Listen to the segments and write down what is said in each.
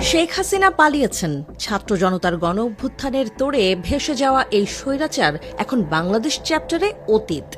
শেখ হাসিনা পালিয়েছেন। ছাত্র জনতার গণ অভ্যুত্থানের তোড়ে ভেসে যাওয়া এই স্বৈরাচার এখন বাংলাদেশ চ্যাপ্টারে অতীত।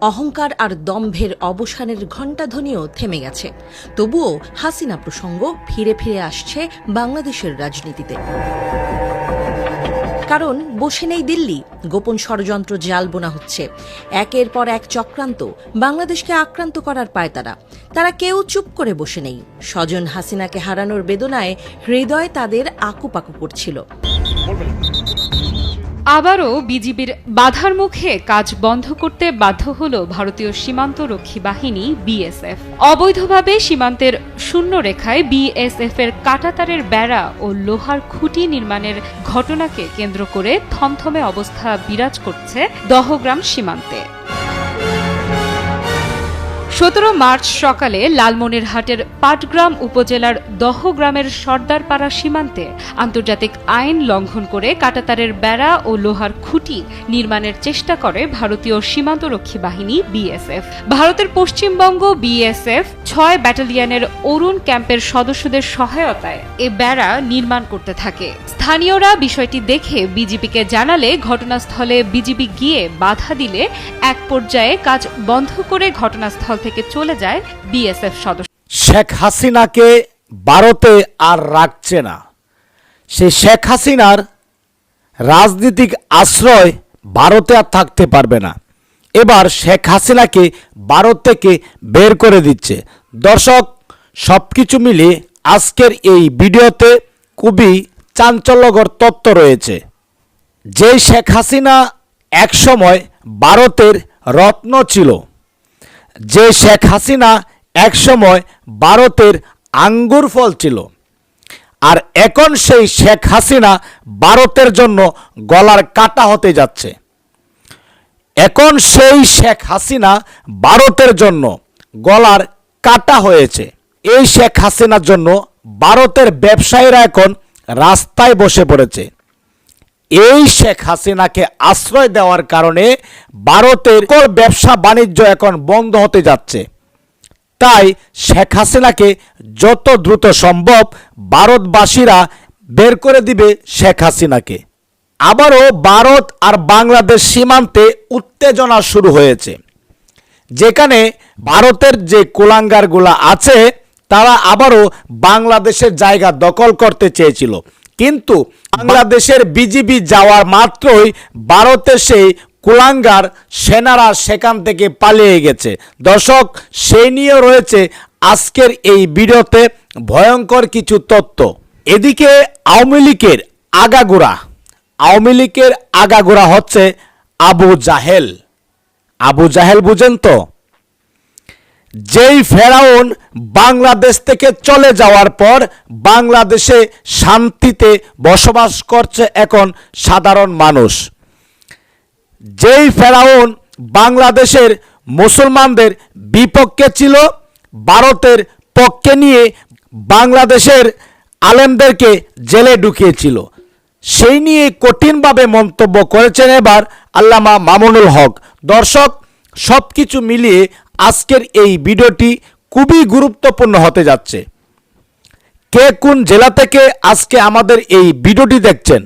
অহংকার আর দম্ভের অবসানের ঘণ্টাধ্বনিও থেমে গেছে। তবুও হাসিনা প্রসঙ্গ ফিরে ফিরে আসছে বাংলাদেশের রাজনীতিতে। কারণ বসে নেই দিল্লি। গোপন ষড়যন্ত্র জাল বোনা হচ্ছে। একের পর এক চক্রান্ত বাংলাদেশকে আক্রান্ত করার পায় তারা। তারা কেউ চুপ করে বসে নেই। স্বজন হাসিনাকে হারানোর বেদনায় হৃদয় তাদের আকুপাকু করছিল। আবারও বিজিবির বাধার মুখে কাজ বন্ধ করতে বাধ্য হল ভারতীয় সীমান্ত রক্ষী বাহিনী, বিএসএফ। অবৈধভাবে সীমান্তের শূন্য রেখায় বিএসএফ এর কাটাতারের বেড়া ও লোহার খুঁটি নির্মাণের ঘটনাকে কেন্দ্র করে থমথমে অবস্থা বিরাজ করছে দহগ্রাম সীমান্তে। সতেরো মার্চ সকালে লালমনিরহাটের পাটগ্রাম উপজেলার দহগ্রামের সর্দারপাড়া সীমান্তে আন্তর্জাতিক আইন লঙ্ঘন করে কাটাতারের বেড়া ও লোহার খুঁটি নির্মাণের চেষ্টা করে ভারতীয় সীমান্তরক্ষী বাহিনী, বিএসএফ। ভারতের পশ্চিমবঙ্গ, বিএসএফ ছয় ব্যাটালিয়নের অরুণ ক্যাম্পের সদস্যদের সহায়তায় এ বেড়া নির্মাণ করতে থাকে। স্থানীয়রা বিষয়টি দেখে বিজিবিকে জানালে ঘটনাস্থলে বিজিবি গিয়ে বাধা দিলে এক পর্যায়ে কাজ বন্ধ করে ঘটনাস্থল থেকে চলে যায় বিএসএফ সদস্য। শেখ হাসিনাকে ভারতে আর রাখছে না। সে শেখ হাসিনার রাজনীতিক আশ্রয় ভারতে আর থাকতে পারবে না। এবার শেখ হাসিনাকে ভারত থেকে বের করে দিচ্ছে। দর্শক সব কিছু মিলিয়ে আজকের এই ভিডিওতে খুবই চাঞ্চল্যকর তত্ত্ব রয়েছে। যে শেখ হাসিনা একসময় ভারতের রত্ন ছিল যে শেখ হাসিনা একসময় ভারতের আঙ্গুর ফল ছিল। আর এখন সেই শেখ হাসিনা ভারতের জন্য গলার কাটা হতে যাচ্ছে। এখন সেই শেখ হাসিনা ভারতের জন্য গলার কাটা হয়েছে। এই শেখ হাসিনার জন্য ভারতের ব্যবসায়ীরা এখন রাস্তায় বসে পড়েছে। এই শেখ হাসিনাকে আশ্রয় দেওয়ার কারণে ভারতের সকল ব্যবসা বাণিজ্য এখন বন্ধ হতে যাচ্ছে। তাই শেখ হাসিনাকে যত দ্রুত সম্ভব ভারতবাসীরা বের করে দিবে শেখ হাসিনাকে। আবারও ভারত আর বাংলাদেশ সীমান্তে উত্তেজনা শুরু হয়েছে। যেখানে ভারতের যে কুলাঙ্গারগুলা আছে, তারা আবারও বাংলাদেশের জায়গা দখল করতে চেয়েছিল। কিন্তু বাংলাদেশের বিজিবি যাওয়ার মাত্রই ভারতের সেই কুলাঙ্গার সেনারা সেখান থেকে পালিয়ে গেছে। দর্শক, সেই নিয়েও রয়েছে আজকের এই ভিডিওতে ভয়ঙ্কর কিছু তথ্য। এদিকে আওয়ামী লীগের আগাগোড়া। আওয়ামী লীগের আগাগোড়া হচ্ছে আবু জাহেল। আবু জাহেল বুঝেন তো? যেই ফেরাউন বাংলাদেশ থেকে চলে যাওয়ার পর বাংলাদেশে শান্তিতে বসবাস করছে এখন সাধারণ মানুষ। যেই ফেরাউন বাংলাদেশের মুসলমানদের বিপক্ষে ছিল, ভারতের পক্ষে নিয়ে বাংলাদেশের আলেমদেরকে জেলে ঢুকিয়েছিল। সেই নিয়ে কঠিনভাবে মন্তব্য করেছেন এবার আল্লামা মামুনুল হক। দর্শক সব কিছু মিলিয়ে আজকের এই ভিডিওটি খুবই গুরুত্বপূর্ণ হতে যাচ্ছে। কে কোন জেলা থেকে আজকে আমাদের এই ভিডিওটি দেখছেন,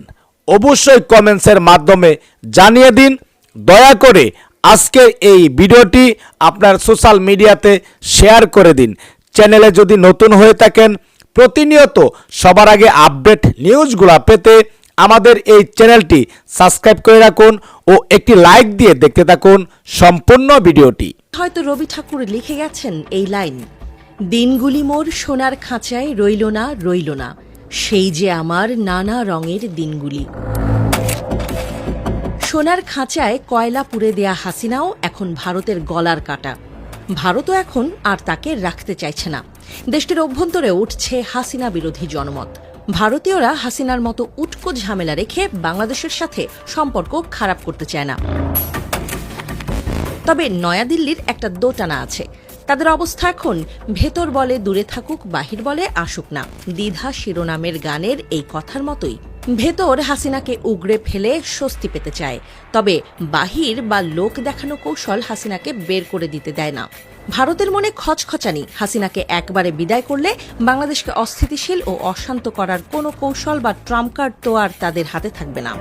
অবশ্যই কমেন্টসের মাধ্যমে জানিয়ে দিন। দয়া করে আজকে এই ভিডিওটি আপনার সোশ্যাল মিডিয়াতে শেয়ার করে দিন। চ্যানেলে যদি নতুন হয়ে থাকেন, প্রতিনিয়ত সবার আগে আপডেট নিউজগুলো পেতে আমাদের এই চ্যানেলটি সাবস্ক্রাইব করে রাখুন ও একটি লাইক দিয়ে দেখতে থাকুন সম্পূর্ণ ভিডিওটি। হয়তো রবি ঠাকুর লিখে গেছেন এই লাইন, দিনগুলি মোর সোনার খাঁচায় রইল না রইল না, সেই যে আমার নানা রঙের দিনগুলি। সোনার খাঁচায় কয়লা পুড়ে দেয়া হাসিনাও এখন ভারতের গলার কাটা। ভারতও এখন আর তাকে রাখতে চাইছে না। দেশটির অভ্যন্তরে উঠছে হাসিনা বিরোধী জনমত। ভারতীয়রা হাসিনার মতো উটকো ঝামেলা রেখে বাংলাদেশের সাথে সম্পর্ক খারাপ করতে চায় না। তবে নয়াদিল্লির একটা দোটানা আছে। তাদের অবস্থা এখন, ভেতর বলে দূরে থাকুক, বাহির বলে আসুক না। দ্বিধা শিরোনামের গানের এই কথার মতোই। ভেতর হাসিনাকে উগড়ে ফেলে স্বস্তি পেতে চায়। তবে বাহির বা লোক দেখানো কৌশল হাসিনাকে বের করে দিতে দেয় না। ভারতের মনে খচখচানি। হাসিনাকে একবারে বিদায় করলে বাংলাদেশকে অস্থিতিশীল ও অশান্ত করার কোনো কৌশল বা ট্রাম্প কার্ড তো আর তাদের হাতে থাকবে না।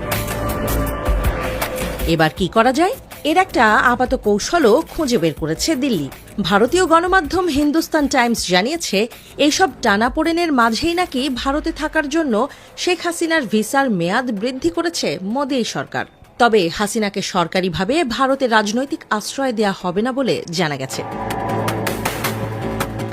এবার কি করা যায়? এর একটা আপাত কৌশলও খুঁজে বের করেছে দিল্লি। ভারতীয় গণমাধ্যম হিন্দুস্তান টাইমস জানিয়েছে, এইসব টানাপোড়েনের মাঝেই নাকি ভারতে থাকার জন্য শেখ হাসিনার ভিসার মেয়াদ বৃদ্ধি করেছে মোদী সরকার। তবে হাসিনাকে সরকারিভাবে ভারতে রাজনৈতিক আশ্রয় দেয়া হবে না বলে জানা গেছে।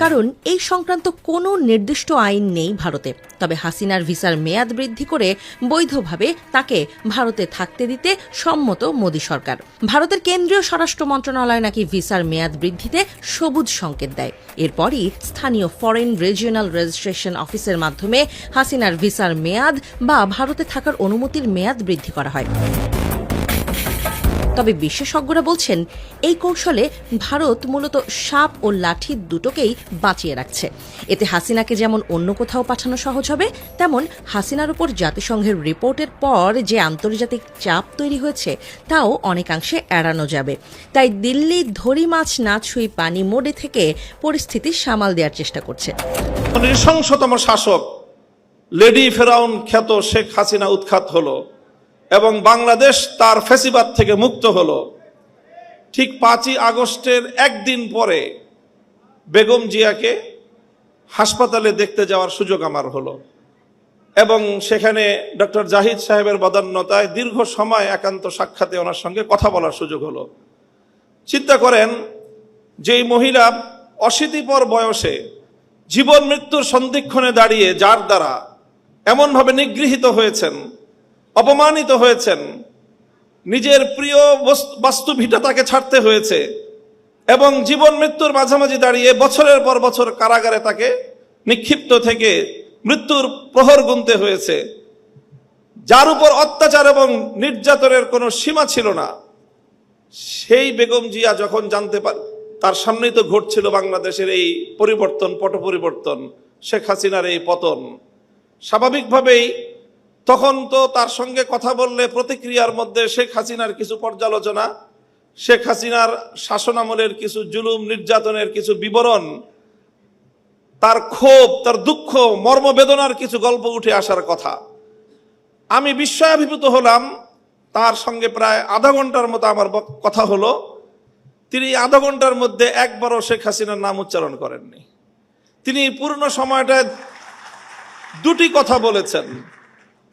কারণ এই সংক্রান্ত কোনো নির্দিষ্ট আইন নেই ভারতে। তবে হাসিনার ভিসার মেয়াদ বৃদ্ধি করে বৈধভাবে তাকে ভারতে থাকতে দিতে সম্মত মোদী সরকার। ভারতের কেন্দ্রীয় স্বরাষ্ট্র মন্ত্রণালয় নাকি ভিসার মেয়াদ বৃদ্ধিতে সবুজ সংকেত দেয়। এরপরই স্থানীয় ফরেন রিজিওনাল রেজিস্ট্রেশন অফিসের মাধ্যমে হাসিনার ভিসার মেয়াদ বা ভারতে থাকার অনুমতির মেয়াদ বৃদ্ধি করা হয়। তবে বিশেষজ্ঞরা বলছেন, এই কৌশলে ভারত মূলত সাপ ও লাঠি দুটোকেই বাঁচিয়ে রাখছে। এতে হাসিনাকে যেমন অন্য কোথাও পাঠানো সহজ হবে, তেমন হাসিনার উপর জাতিসংঘের রিপোর্টের পর যে আন্তর্জাতিক চাপ তৈরি হয়েছে, তাও অনেকাংশে এড়ানো যাবে। তাই দিল্লি ধরি মাছ না ছুঁই পানি মোডে থেকে পরিস্থিতি সামাল দেওয়ার চেষ্টা করছে। নৃশংসতম শাসক লেডি ফেরাউন খ্যাত শেখ হাসিনা উৎখাত হলো। এবং বাংলাদেশ তার ফেসিবাদ থেকে মুক্ত হল। ঠিক পাঁচই আগস্টের একদিন পরে বেগম জিয়াকে হাসপাতালে দেখতে যাওয়ার সুযোগ আমার হলো এবং সেখানে ডক্টর জাহিদ সাহেবের বদান্যতায় দীর্ঘ সময় একান্ত সাক্ষাতে ওনার সঙ্গে কথা বলার সুযোগ হলো। চিন্তা করেন, যেই মহিলা অশীতিপর বয়সে জীবন মৃত্যুর সন্ধিক্ষণে দাঁড়িয়ে যার দ্বারা এমনভাবে নিগৃহীত হয়েছেন অপমানিত হয়েছেন। নিজের প্রিয় বস্তু- বাস্তু ভিটা তাকে ছাড়তে হয়েছে এবং জীবন মৃত্যুর মাঝামাঝি দাঁড়িয়ে বছরের পর বছর কারাগারে তাকে নিক্ষিপ্ত থেকে মৃত্যুর প্রহর গুনতে হয়েছে। যার উপর অত্যাচার এবং নির্যাতনের কোনো সীমা ছিল না। সেই বেগম জিয়া যখন জানতে পার, তার সামনেই তো ঘটছিল বাংলাদেশের এই পরিবর্তন পট পরিবর্তন শেখ হাসিনার এই পতন। স্বাভাবিকভাবেই তখন তো তার সঙ্গে কথা বললে প্রতিক্রিয়ার মধ্যে শেখ হাসিনার কিছু পর্যালোচনা, শেখ হাসিনার শাসনামলের কিছু জুলুম, নির্যাতনের কিছু বিবরণ, তার ক্ষোভ, তার দুঃখ মর্মবেদনার কিছু গল্প উঠে আসার কথা। আমি বিস্ময়াভিভূত হলাম, তার সঙ্গে প্রায় আধা ঘণ্টার মতো আমার কথা হলো। তিনি আধা ঘণ্টার মধ্যে একবারও শেখ হাসিনার নাম উচ্চারণ করেননি। তিনি পূর্ণ সময়টায় দুটি কথা বলেছেন।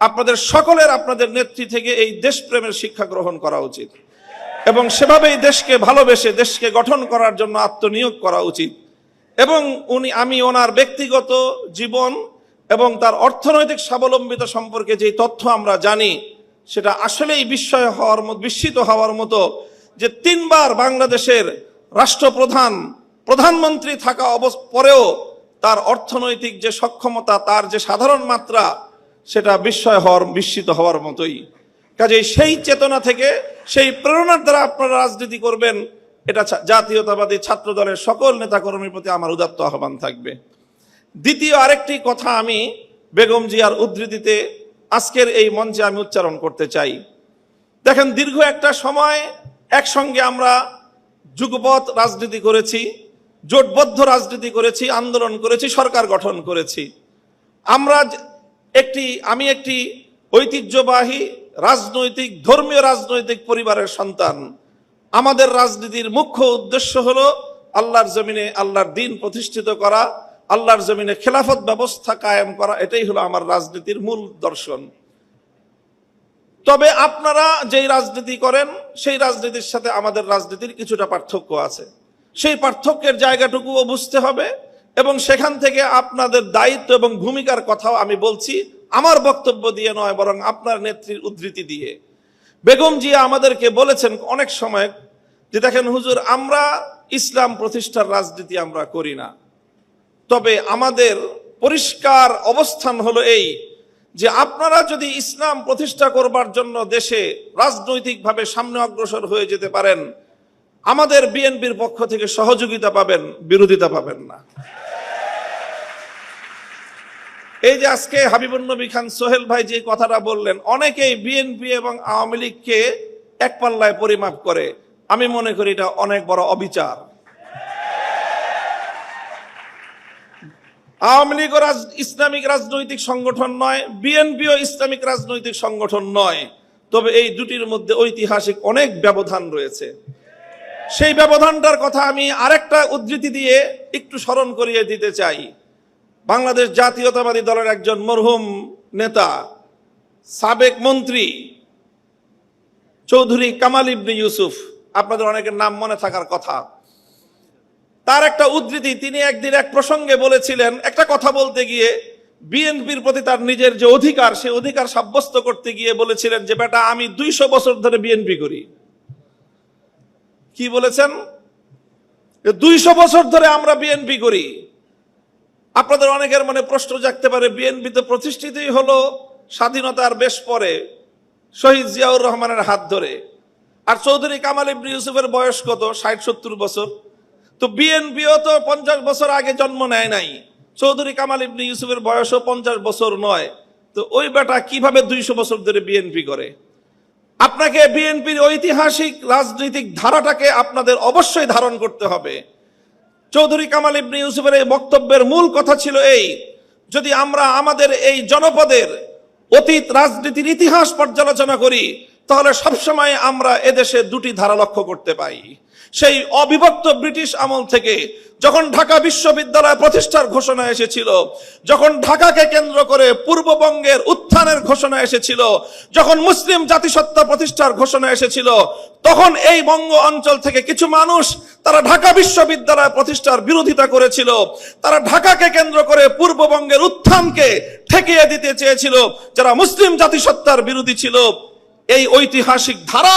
আপনাদের সকলের আপনাদের নেত্রী থেকে এই দেশপ্রেমের শিক্ষা গ্রহণ করা উচিত। এবং সেভাবেই দেশকে ভালোবেসে দেশকে গঠন করার জন্য আত্মনিয়োগ করা উচিত। এবং উনি, আমি ওনার ব্যক্তিগত জীবন এবং তার অর্থনৈতিক স্বাবলম্বিতা সম্পর্কে যে তথ্য আমরা জানি, সেটা আসলেই বিস্ময় হওয়ার মতো, বিস্মিত হওয়ার মতো যে তিনবার বাংলাদেশের রাষ্ট্রপ্রধান, প্রধানমন্ত্রী থাকা অবস- পরেও তার অর্থনৈতিক যে সক্ষমতা, তার যে সাধারণ মাত্রা সেটা বিস্ময় হওয়ার, বিস্মিত হওয়ার মতোই। কাজেই সেই চেতনা থেকে সেই প্রেরণার দ্বারা আপনারা রাজনীতি করবেন, এটা জাতীয়তাবাদী ছাত্র দলের সকল নেতাকর্মীর প্রতি আমার উদাত্ত আহ্বান থাকবে। দ্বিতীয় আরেকটি কথা আমি বেগম জিয়ার উদ্ধৃতিতে আজকের এই মঞ্চে আমি উচ্চারণ করতে চাই। দেখেন, দীর্ঘ একটা সময় একসঙ্গে আমরা যুগপৎ রাজনীতি করেছি, জোটবদ্ধ রাজনীতি করেছি, আন্দোলন করেছি, সরকার গঠন করেছি। আমরা একটি, আমি একটি ঐতিহ্যবাহী রাজনৈতিক, ধর্মীয় রাজনৈতিক পরিবারের সন্তান। আমাদের রাজনীতির মুখ্য উদ্দেশ্য হলো আল্লাহর জমিনে আল্লাহর দিন প্রতিষ্ঠিত করা, আল্লাহর জমিনে খেলাফত ব্যবস্থা কায়েম করা, এটাই হলো আমার রাজনীতির মূল দর্শন। তবে আপনারা যেই রাজনীতি করেন, সেই রাজনীতির সাথে আমাদের রাজনীতির কিছুটা পার্থক্য আছে। সেই পার্থক্যের জায়গাটুকুও বুঝতে হবে। এবং সেখান থেকে আপনাদের দায়িত্ব এবং ভূমিকার কথাও আমি বলছি, আমার বক্তব্য দিয়ে নয়, বরং আপনার নেত্রীর উদ্ধৃতি দিয়ে। বেগম জিয়া আমাদেরকে বলেছেন অনেক সময় যে, দেখেন হুজুর, আমরা ইসলাম প্রতিষ্ঠার রাজনীতি আমরা করি না। তবে আমাদের পরিষ্কার অবস্থান হলো এই যে, আপনারা যদি ইসলাম প্রতিষ্ঠা করবার জন্য দেশে রাজনৈতিকভাবে সামনে অগ্রসর হয়ে যেতে পারেন আমাদের বিএনপির পক্ষ থেকে সহযোগিতা পাবেন, বিরোধিতা পাবেন না। এই যে আজকে হাবিবুল নবী খান, সোহেল ভাই যে কথাটা বললেন, অনেকেই বিএনপি এবং আওয়ামী লীগকে এক পাল্লায় পরিমাপ করে। আমি মনে করি এটা অনেক বড় অবিচার। আওয়ামী লীগ ইসলামিক রাজনৈতিক সংগঠন নয় বিএনপিও ইসলামিক রাজনৈতিক সংগঠন নয়। তবে এই দুটির মধ্যে ঐতিহাসিক অনেক ব্যবধান রয়েছে। সেই ব্যবধানটার কথা আমি আরেকটা উদ্ধৃতি দিয়ে একটু স্মরণ করিয়ে দিতে চাই। বাংলাদেশ জাতীয়তাবাদী দলের একজন মরহুম নেতা, সাবেক মন্ত্রী চৌধুরী কামাল ইবনে ইউসুফ, আপনাদের অনেকের নাম মনে থাকার কথা। তার একটা উদ্ধৃতি, তিনি একদিন এক প্রসঙ্গে বলেছিলেন, একটা কথা বলতে গিয়ে বিএনপির প্রতি তার নিজের যে অধিকার, সে অধিকার সাব্যস্ত করতে গিয়ে বলেছিলেন যে, বেটা, আমি দুইশো বছর ধরে বিএনপি করি। কি বলেছেন? দুইশো বছর ধরে আমরা বিএনপি করি। আপনাদের অনেকের মনে প্রশ্ন জাগতে পারে বিএনপি তো প্রতিষ্ঠিতই হলো স্বাধীনতার বেশ পরে, শহীদ জিয়াউর রহমানের হাত ধরে। আর চৌধুরী কামাল ইবনে ইউসুফের বয়স কত? ষাট, সত্তর বছর। তো বিএনপিও তো পঞ্চাশ বছর আগে জন্ম নেয় নাই। চৌধুরী কামাল ইবনে ইউসুফের বয়সও পঞ্চাশ বছর নয়। তো ওই বেটা কীভাবে দুইশো বছর ধরে বিএনপি করে? আপনাকে বিএনপির ঐতিহাসিক, রাজনৈতিক ধারাটাকে আপনাদের অবশ্যই ধারণ করতে হবে। চৌধুরী কামাল ইবনি ইউসুফের এই বক্তব্যের মূল কথা ছিল এই, যদি আমরা আমাদের এই জনপদের অতীত রাজনীতির ইতিহাস পর্যালোচনা করি, তাহলে সবসময় আমরা এদেশে দুটি ধারা লক্ষ্য করতে পাই। সেই অবিভক্ত ব্রিটিশ আমল থেকে যখন ঢাকা বিশ্ববিদ্যালয় প্রতিষ্ঠার ঘোষণা এসেছিল, যখন ঢাকাকে কেন্দ্র করে পূর্ববঙ্গের উত্থানের ঘোষণা এসেছিল, যখন মুসলিম জাতিসত্তা প্রতিষ্ঠার ঘোষণা এসেছিল, তখন এই বঙ্গ অঞ্চল থেকে কিছু মানুষ তারা ঢাকা বিশ্ববিদ্যালয় প্রতিষ্ঠার বিরোধিতা করেছিল। তারা ঢাকাকে কেন্দ্র করে পূর্ববঙ্গের উত্থানকে ঠেকিয়ে দিতে চেয়েছিল, যারা মুসলিম জাতিসত্তার বিরোধী ছিল। এই ঐতিহাসিক ধারা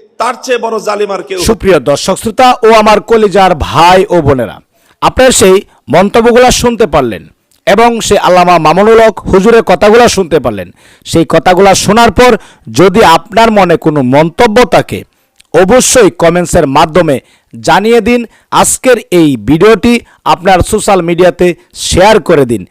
তার চেয়ে বড় জালিমার কেউ। সুপ্রিয় দর্শক শ্রোতা ও আমার কলিজার ভাই ও বোনেরা, আপনার সেই মন্তব্যগুলো শুনতে পারলেন এবং সেই আল্লামা মামুনুল হক হুজুরের কথাগুলো শুনতে পারলেন। সেই কথাগুলো শোনার পর যদি আপনার মনে কোনো মন্তব্য থাকে, অবশ্যই কমেন্টসের মাধ্যমে জানিয়ে দিন। আজকের এই ভিডিওটি আপনার সোশ্যাল মিডিয়াতে শেয়ার করে দিন।